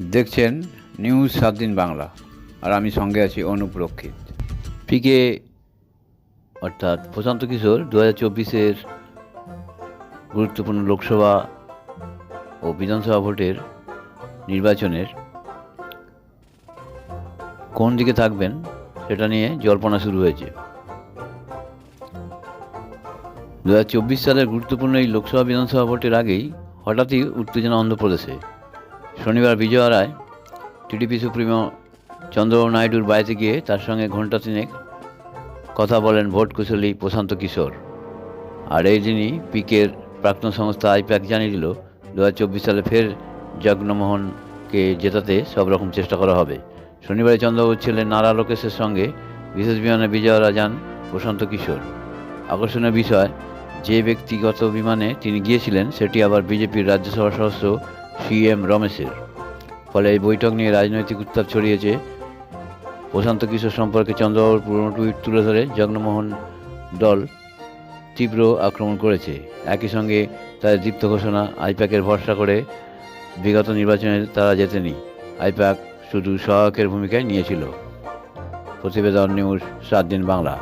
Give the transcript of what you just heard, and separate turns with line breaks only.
দেখছেন নিউজ সাত দিন বাংলা। আর আমি সঙ্গে আছি অনুপ রক্ষিত। পিকে অর্থাৎ প্রশান্ত কিশোর দু হাজার চব্বিশের গুরুত্বপূর্ণ লোকসভা ও বিধানসভা ভোটের নির্বাচনের কোন দিকে থাকবেন সেটা নিয়ে জল্পনা শুরু হয়েছে। দু হাজার চব্বিশ সালের গুরুত্বপূর্ণ এই লোকসভা বিধানসভা ভোটের আগেই হঠাৎই উত্তেজনা অন্ধ্রপ্রদেশে। শনিবার বিজয়া রায় টিডিপি সুপ্রিমো চন্দ্রবাবু নাইডুর বাড়িতে গিয়ে তার সঙ্গে ঘণ্টা তিনেক কথা বলেন ভোট কুশলী প্রশান্ত কিশোর। আর এই দিনই পিকের প্রাক্তন সংস্থা আইপ্যাক জানিয়ে দিল দু হাজার চব্বিশ সালে ফের জগনমোহনকে জেতাতে সব রকম চেষ্টা করা হবে। শনিবারে চন্দ্রবাবুর ছেলে নারা লোকেশের সঙ্গে বিশেষ বিমানে বিজয়রা যান প্রশান্ত কিশোর। আকর্ষণীয় বিষয়, যে ব্যক্তিগত বিমানে তিনি গিয়েছিলেন, সেটি আবার বিজেপির রাজ্যসভা সদস্য সি এম রমেশের। ফলে এই বৈঠক নিয়ে রাজনৈতিক উত্তাপ ছড়িয়েছে। প্রশান্ত কিশোর সম্পর্কে চন্দ্রবাবুর পুরনো টুইট তুলে ধরে জগনমোহন দল তীব্র আক্রমণ করেছে। একই সঙ্গে তাদের দীপ্ত ঘোষণা, আইপ্যাকের ভরসা করে বিগত নির্বাচনে তারা জেতেনি। আইপ্যাক শুধু সহায়কের ভূমিকায় নিয়েছিল। প্রতিবেদন নিউজ সাত দিন বাংলা।